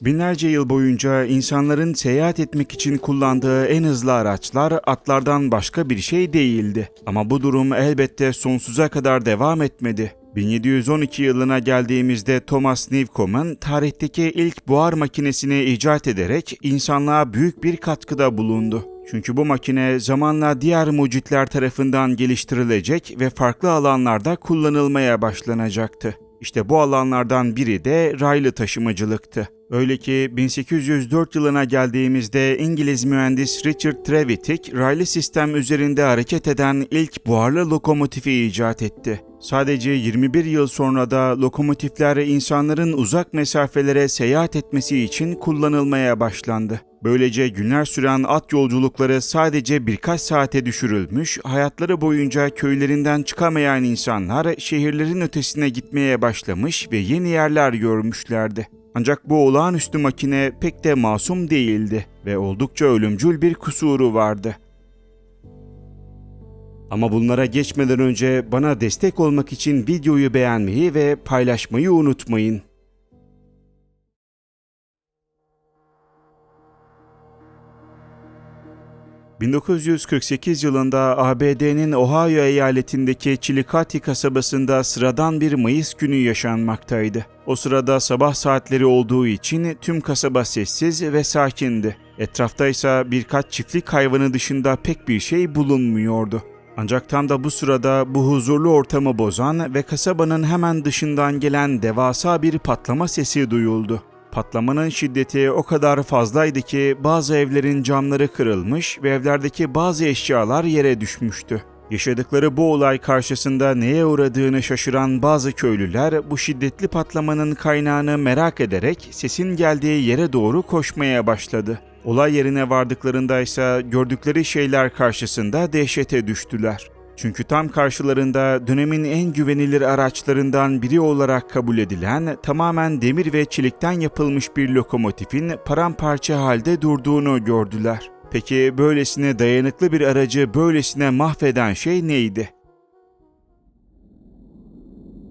Binlerce yıl boyunca insanların seyahat etmek için kullandığı en hızlı araçlar atlardan başka bir şey değildi. Ama bu durum elbette sonsuza kadar devam etmedi. 1712 yılına geldiğimizde Thomas Newcomen tarihteki ilk buhar makinesini icat ederek insanlığa büyük bir katkıda bulundu. Çünkü bu makine zamanla diğer mucitler tarafından geliştirilecek ve farklı alanlarda kullanılmaya başlanacaktı. İşte bu alanlardan biri de raylı taşımacılıktı. Öyle ki 1804 yılına geldiğimizde İngiliz mühendis Richard Trevithick raylı sistem üzerinde hareket eden ilk buharlı lokomotifi icat etti. Sadece 21 yıl sonra da lokomotifler insanların uzak mesafelere seyahat etmesi için kullanılmaya başlandı. Böylece günler süren at yolculukları sadece birkaç saate düşürülmüş, hayatları boyunca köylerinden çıkamayan insanlar şehirlerin ötesine gitmeye başlamış ve yeni yerler görmüşlerdi. Ancak bu olağanüstü makine pek de masum değildi ve oldukça ölümcül bir kusuru vardı. Ama bunlara geçmeden önce bana destek olmak için videoyu beğenmeyi ve paylaşmayı unutmayın. ...1948 yılında ABD'nin Ohio eyaletindeki Chillicothe kasabasında sıradan bir Mayıs günü yaşanmaktaydı. O sırada sabah saatleri olduğu için tüm kasaba sessiz ve sakindi. Etrafta ise birkaç çiftlik hayvanı dışında pek bir şey bulunmuyordu. Ancak tam da bu sırada bu huzurlu ortamı bozan ve kasabanın hemen dışından gelen devasa bir patlama sesi duyuldu. Patlamanın şiddeti o kadar fazlaydı ki bazı evlerin camları kırılmış ve evlerdeki bazı eşyalar yere düşmüştü. Yaşadıkları bu olay karşısında neye uğradığını şaşıran bazı köylüler bu şiddetli patlamanın kaynağını merak ederek sesin geldiği yere doğru koşmaya başladı. Olay yerine vardıklarında ise gördükleri şeyler karşısında dehşete düştüler. Çünkü tam karşılarında dönemin en güvenilir araçlarından biri olarak kabul edilen tamamen demir ve çelikten yapılmış bir lokomotifin paramparça halde durduğunu gördüler. Peki böylesine dayanıklı bir aracı böylesine mahveden şey neydi?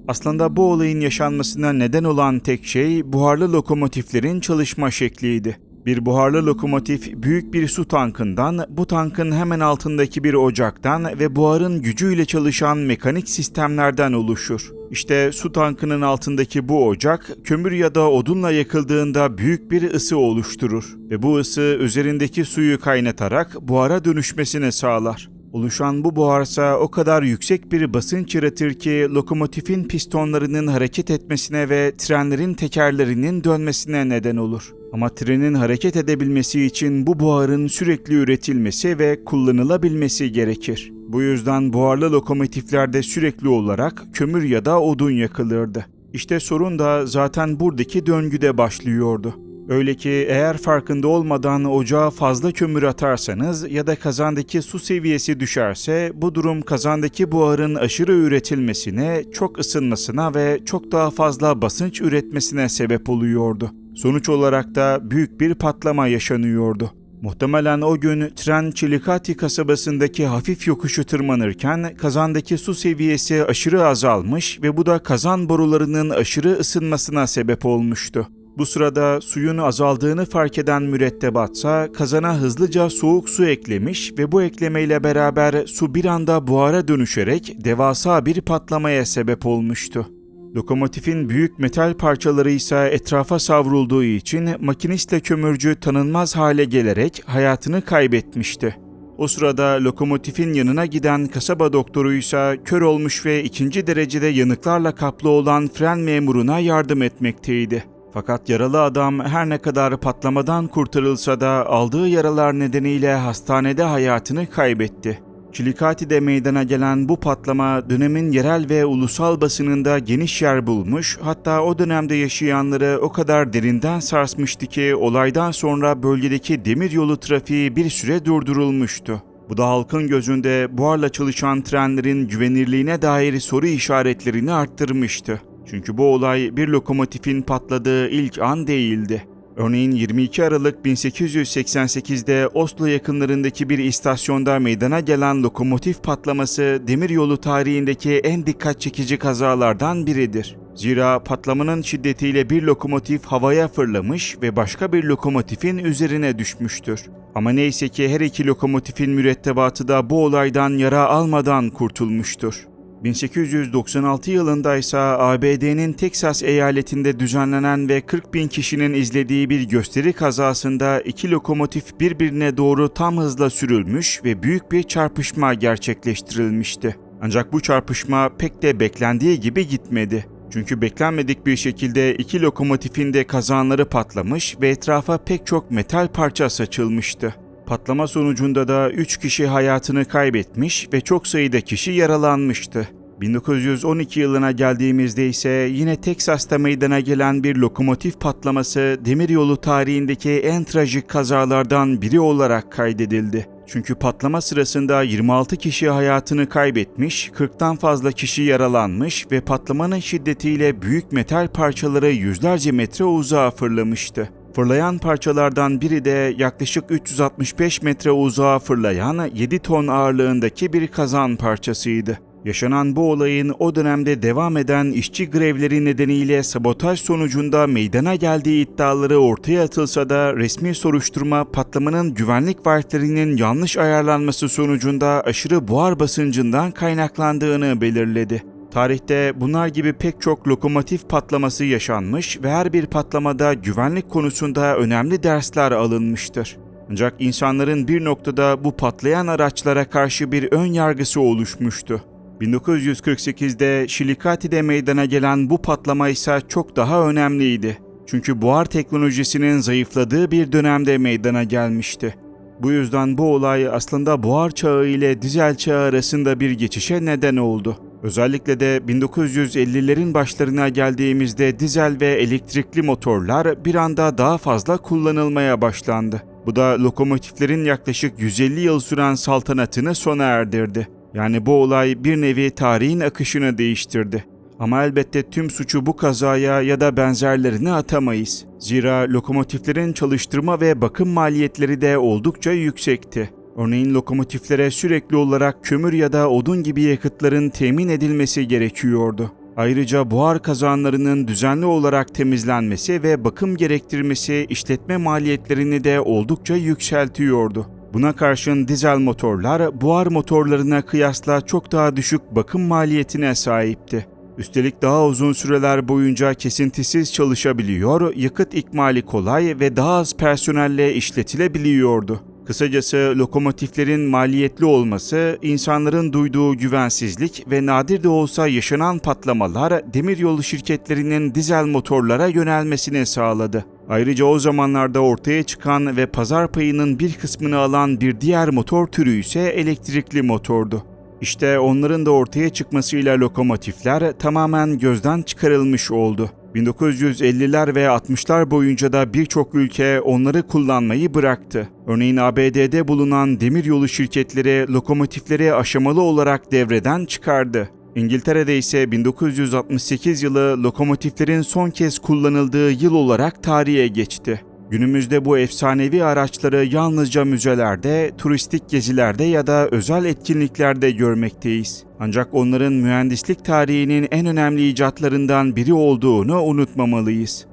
Aslında bu olayın yaşanmasına neden olan tek şey buharlı lokomotiflerin çalışma şekliydi. Bir buharlı lokomotif büyük bir su tankından, bu tankın hemen altındaki bir ocaktan ve buharın gücüyle çalışan mekanik sistemlerden oluşur. İşte su tankının altındaki bu ocak, kömür ya da odunla yakıldığında büyük bir ısı oluşturur ve bu ısı üzerindeki suyu kaynatarak buhara dönüşmesini sağlar. Oluşan bu buharsa o kadar yüksek bir basınç yaratır ki lokomotifin pistonlarının hareket etmesine ve trenlerin tekerlerinin dönmesine neden olur. Ama trenin hareket edebilmesi için bu buharın sürekli üretilmesi ve kullanılabilmesi gerekir. Bu yüzden buharlı lokomotiflerde sürekli olarak kömür ya da odun yakılırdı. İşte sorun da zaten buradaki döngüde başlıyordu. Öyle ki eğer farkında olmadan ocağa fazla kömür atarsanız ya da kazandaki su seviyesi düşerse bu durum kazandaki buharın aşırı üretilmesine, çok ısınmasına ve çok daha fazla basınç üretmesine sebep oluyordu. Sonuç olarak da büyük bir patlama yaşanıyordu. Muhtemelen o gün tren Chillicothe kasabasındaki hafif yokuşu tırmanırken kazandaki su seviyesi aşırı azalmış ve bu da kazan borularının aşırı ısınmasına sebep olmuştu. Bu sırada suyun azaldığını fark eden mürettebatsa kazana hızlıca soğuk su eklemiş ve bu eklemeyle beraber su bir anda buhara dönüşerek devasa bir patlamaya sebep olmuştu. Lokomotifin büyük metal parçaları ise etrafa savrulduğu için makinistle kömürcü tanınmaz hale gelerek hayatını kaybetmişti. O sırada lokomotifin yanına giden kasaba doktoru ise kör olmuş ve ikinci derecede yanıklarla kaplı olan fren memuruna yardım etmekteydi. Fakat yaralı adam her ne kadar patlamadan kurtarılsa da aldığı yaralar nedeniyle hastanede hayatını kaybetti. Çilikati'de meydana gelen bu patlama dönemin yerel ve ulusal basınında geniş yer bulmuş, hatta o dönemde yaşayanları o kadar derinden sarsmıştı ki olaydan sonra bölgedeki demiryolu trafiği bir süre durdurulmuştu. Bu da halkın gözünde buharla çalışan trenlerin güvenirliğine dair soru işaretlerini arttırmıştı. Çünkü bu olay bir lokomotifin patladığı ilk an değildi. Örneğin 22 Aralık 1888'de Oslo yakınlarındaki bir istasyonda meydana gelen lokomotif patlaması demiryolu tarihindeki en dikkat çekici kazalardan biridir. Zira patlamanın şiddetiyle bir lokomotif havaya fırlamış ve başka bir lokomotifin üzerine düşmüştür. Ama neyse ki her iki lokomotifin mürettebatı da bu olaydan yara almadan kurtulmuştur. 1896 yılında ise ABD'nin Teksas eyaletinde düzenlenen ve 40 bin kişinin izlediği bir gösteri kazasında iki lokomotif birbirine doğru tam hızla sürülmüş ve büyük bir çarpışma gerçekleştirilmişti. Ancak bu çarpışma pek de beklendiği gibi gitmedi. Çünkü beklenmedik bir şekilde iki lokomotifin de kazanları patlamış ve etrafa pek çok metal parça saçılmıştı. Patlama sonucunda da 3 kişi hayatını kaybetmiş ve çok sayıda kişi yaralanmıştı. 1912 yılına geldiğimizde ise yine Teksas'ta meydana gelen bir lokomotif patlaması demiryolu tarihindeki en trajik kazalardan biri olarak kaydedildi. Çünkü patlama sırasında 26 kişi hayatını kaybetmiş, 40'tan fazla kişi yaralanmış ve patlamanın şiddetiyle büyük metal parçaları yüzlerce metre uzağa fırlamıştı. Fırlayan parçalardan biri de yaklaşık 365 metre uzağa fırlayan 7 ton ağırlığındaki bir kazan parçasıydı. Yaşanan bu olayın o dönemde devam eden işçi grevleri nedeniyle sabotaj sonucunda meydana geldiği iddiaları ortaya atılsa da resmi soruşturma patlamanın güvenlik valflerinin yanlış ayarlanması sonucunda aşırı buhar basıncından kaynaklandığını belirledi. Tarihte bunlar gibi pek çok lokomotif patlaması yaşanmış ve her bir patlamada güvenlik konusunda önemli dersler alınmıştır. Ancak insanların bir noktada bu patlayan araçlara karşı bir ön yargısı oluşmuştu. 1948'de Şilikati'de meydana gelen bu patlama ise çok daha önemliydi. Çünkü buhar teknolojisinin zayıfladığı bir dönemde meydana gelmişti. Bu yüzden bu olay aslında buhar çağı ile dizel çağı arasında bir geçişe neden oldu. Özellikle de 1950'lerin başlarına geldiğimizde dizel ve elektrikli motorlar bir anda daha fazla kullanılmaya başlandı. Bu da lokomotiflerin yaklaşık 150 yıl süren saltanatını sona erdirdi. Yani bu olay bir nevi tarihin akışını değiştirdi. Ama elbette tüm suçu bu kazaya ya da benzerlerine atamayız. Zira lokomotiflerin çalıştırma ve bakım maliyetleri de oldukça yüksekti. Örneğin lokomotiflere sürekli olarak kömür ya da odun gibi yakıtların temin edilmesi gerekiyordu. Ayrıca buhar kazanlarının düzenli olarak temizlenmesi ve bakım gerektirmesi işletme maliyetlerini de oldukça yükseltiyordu. Buna karşın dizel motorlar buhar motorlarına kıyasla çok daha düşük bakım maliyetine sahipti. Üstelik daha uzun süreler boyunca kesintisiz çalışabiliyor, yakıt ikmali kolay ve daha az personelle işletilebiliyordu. Kısacası lokomotiflerin maliyetli olması, insanların duyduğu güvensizlik ve nadir de olsa yaşanan patlamalar demiryolu şirketlerinin dizel motorlara yönelmesini sağladı. Ayrıca o zamanlarda ortaya çıkan ve pazar payının bir kısmını alan bir diğer motor türü ise elektrikli motordu. İşte onların da ortaya çıkmasıyla lokomotifler tamamen gözden çıkarılmış oldu. 1950'ler ve 60'lar boyunca da birçok ülke onları kullanmayı bıraktı. Örneğin ABD'de bulunan demiryolu şirketleri lokomotifleri aşamalı olarak devreden çıkardı. İngiltere'de ise 1968 yılı lokomotiflerin son kez kullanıldığı yıl olarak tarihe geçti. Günümüzde bu efsanevi araçları yalnızca müzelerde, turistik gezilerde ya da özel etkinliklerde görmekteyiz. Ancak onların mühendislik tarihinin en önemli icatlarından biri olduğunu unutmamalıyız.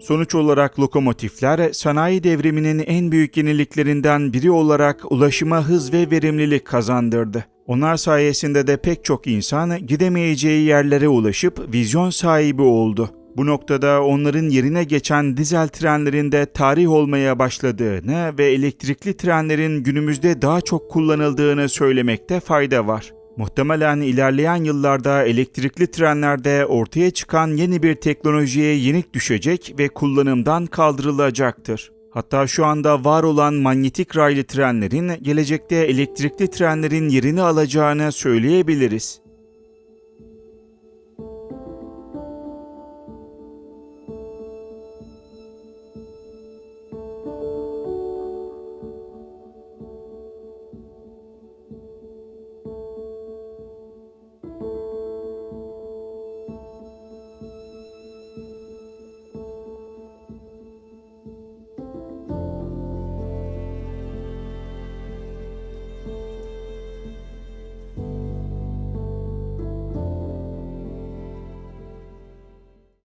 Sonuç olarak lokomotifler sanayi devriminin en büyük yeniliklerinden biri olarak ulaşıma hız ve verimlilik kazandırdı. Onlar sayesinde de pek çok insan gidemeyeceği yerlere ulaşıp vizyon sahibi oldu. Bu noktada onların yerine geçen dizel trenlerin de tarih olmaya başladığını ve elektrikli trenlerin günümüzde daha çok kullanıldığını söylemekte fayda var. Muhtemelen ilerleyen yıllarda elektrikli trenlerde ortaya çıkan yeni bir teknolojiye yenik düşecek ve kullanımdan kaldırılacaktır. Hatta şu anda var olan manyetik raylı trenlerin gelecekte elektrikli trenlerin yerini alacağını söyleyebiliriz.